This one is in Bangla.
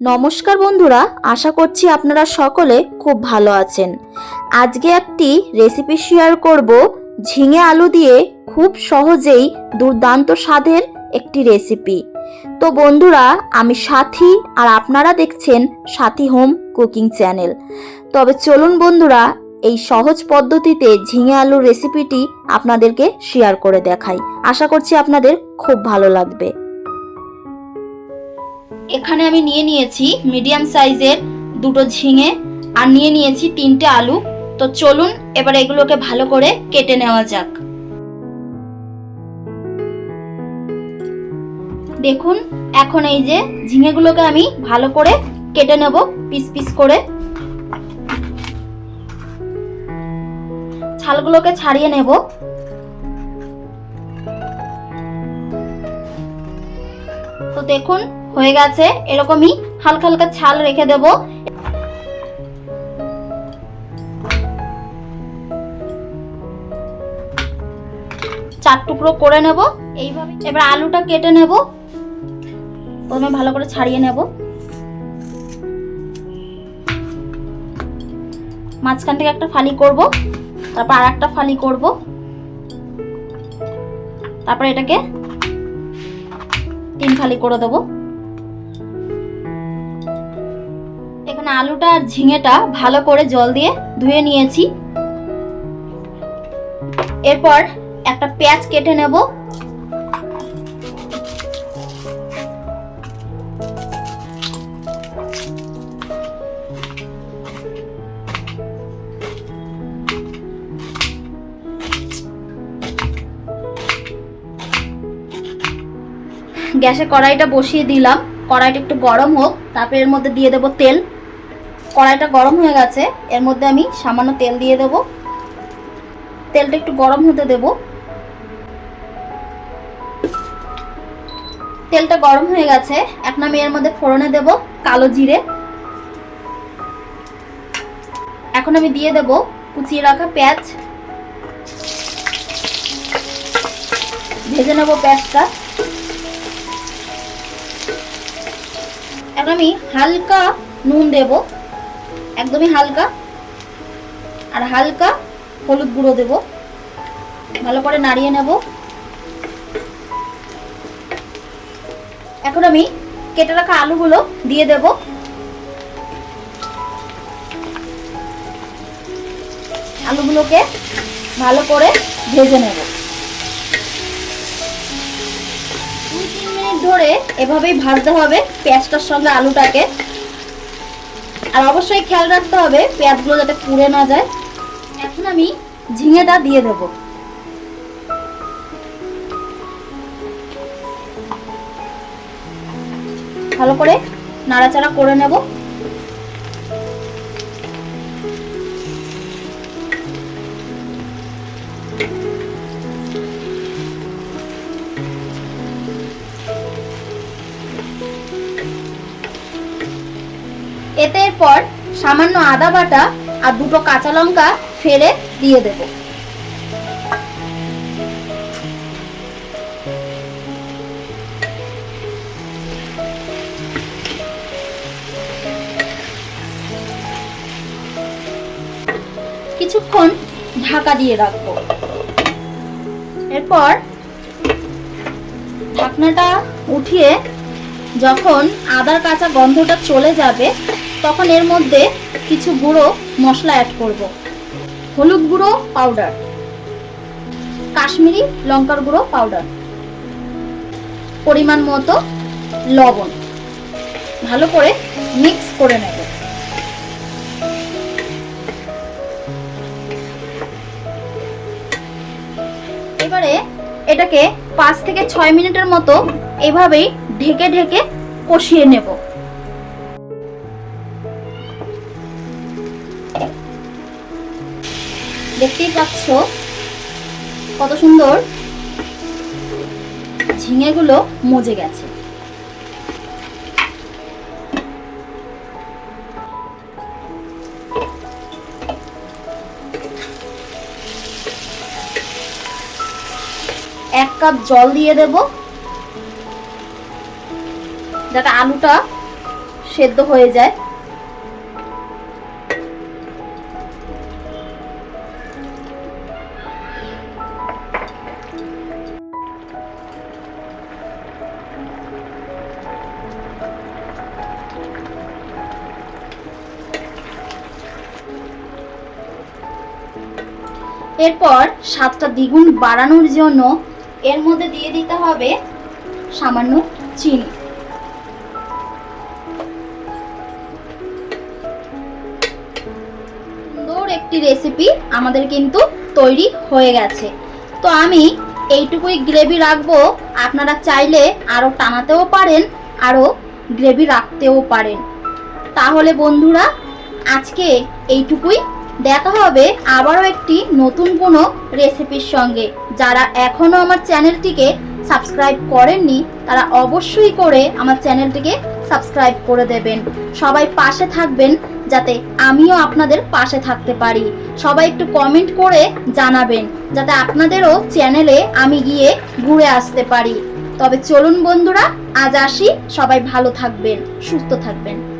নমস্কার বন্ধুরা, আশা করছি আপনারা সকলে খুব ভালো আছেন। আজকে একটি রেসিপি শেয়ার করব, ঝিঙে আলু দিয়ে খুব সহজেই দুর্দান্ত স্বাদের একটি রেসিপি তো বন্ধুরা, আমি সাথী আর আপনারা দেখছেন সাথী হোম কুকিং চ্যানেল। তবে চলুন বন্ধুরা, এই সহজ পদ্ধতিতে ঝিঙে আলুর রেসিপিটি আপনাদেরকে শেয়ার করে দেখাই। আশা করছি আপনাদের খুব ভালো লাগবে। এখানে আমি নিয়ে নিয়েছি মিডিয়াম সাইজের দুটো ঝিঙে, আর নিয়ে নিয়েছি তিনটে আলু। তো চলুন, এবার এগুলোকে ভালো করে কেটে নেওয়া যাক। দেখুন, এখন এই যে ঝিঙেগুলোকে আমি ভালো করে কেটে নেব পিস পিস করে। ছালগুলোকে ছাড়িয়ে নেব। তো দেখুন হয়ে গেছে। এরকমই হালকা হালকা ছাল রেখে দেব। চার টুকরো করে নেব। এইভাবে এবার আলুটা কেটে নেব। প্রথমে ভালো করে ছাড়িয়ে নেব। মাঝখান থেকে একটা ফালি করব। তারপর আর একটা ফালি করব। তারপর এটাকে তিন ফালি করে দেবো। এখানে আলুটা আর ঝিঙেটা ভালো করে জল দিয়ে ধুয়ে নিয়েছি। এরপর একটা পেঁয়াজ কেটে নেব। গ্যাসে কড়াইটা বসিয়ে দিলাম। কড়াইটা একটু গরম হোক, তারপর এর মধ্যে দিয়ে দেব তেল। কড়াইটা গরম হয়ে গেছে, এর মধ্যে আমি সামান্য তেল দিয়ে দেব। তেলটা একটু গরম হতে দেব। তেলটা গরম হয়ে গেছে, এখন আমি এর মধ্যে ফোড়নে দেব কালো জিরে। এখন আমি দিয়ে দেব কুচিয়ে রাখা পেঁয়াজ। ভেজে নেব পেঁয়াজটা। এখন আমি হালকা নুন দেব। একদমই হালকা। আর হালকা হলুদ গুঁড়ো দেব। ভালো করে নাড়িয়ে নেব। এখন আমি কেটে রাখা আলুগুলো দিয়ে দেব। আলুগুলোকে ভালো করে ভেজে নেব। দুই তিন মিনিট ধরে এভাবেই ভাজতে হবে পেঁয়াজটার সঙ্গে আলুটাকে। আর অবশ্যই খেয়াল রাখতে হবে পেঁয়াজগুলো যাতে পুড়ে না যায়। এখন আমি ঝিঙেটা দিয়ে দেব। ভালো করে নাড়াচাড়া করে নেব। এতে এরপর সামান্য আদা বাটা আর দুটো কাঁচা লঙ্কা ফেলে দিয়ে দেব। কিছুক্ষণ ঢাকা দিয়ে রাখব। এরপর ঢাকনাটা উঠিয়ে যখন আদার কাঁচা গন্ধটা চলে যাবে তখন এর মধ্যে কিছু গুঁড়ো মশলা অ্যাড করব। হলুদ গুঁড়ো পাউডার কাশ্মীরি লঙ্কার গুঁড়ো পাউডার পরিমাণ মতো লবণ। ভালো করে মিক্স করে নেব। এবারে এটাকে পাঁচ থেকে ছয় মিনিটের মতো এভাবেই ঢেকে ঢেকে কষিয়ে নেব। দেখতেই পাচ্ছ কত সুন্দর ঝিঙেগুলো মজে গেছে। এক কাপ জল দিয়ে দেব। যাতে আলুটা সেদ্ধ হয়ে যায়। এরপর স্বাদটা দ্বিগুণ বাড়ানোর জন্য এর মধ্যে দিয়ে দিতে হবে সামান্য চিনি। সুন্দর একটি রেসিপি আমাদের কিন্তু তৈরি হয়ে গেছে। তো আমি এইটুকুই গ্রেভি রাখব। আপনারা চাইলে আরও টানাতেও পারেন আরও গ্রেভি রাখতেও পারেন। তাহলে বন্ধুরা, আজকে এইটুকুই। দেখা হবে আবারও একটি নতুন কোনো রেসিপির সঙ্গে। যারা এখনও আমার চ্যানেলটিকে সাবস্ক্রাইব করেননি, তারা অবশ্যই করে আমার চ্যানেলটিকে সাবস্ক্রাইব করে দেবেন। সবাই পাশে থাকবেন যাতে আমিও আপনাদের পাশে থাকতে পারি। সবাই একটু কমেন্ট করে জানাবেন যাতে আপনাদেরও চ্যানেলে আমি গিয়ে ঘুরে আসতে পারি। তবে চলুন বন্ধুরা, আজ আসি। সবাই ভালো থাকবেন, সুস্থ থাকবেন।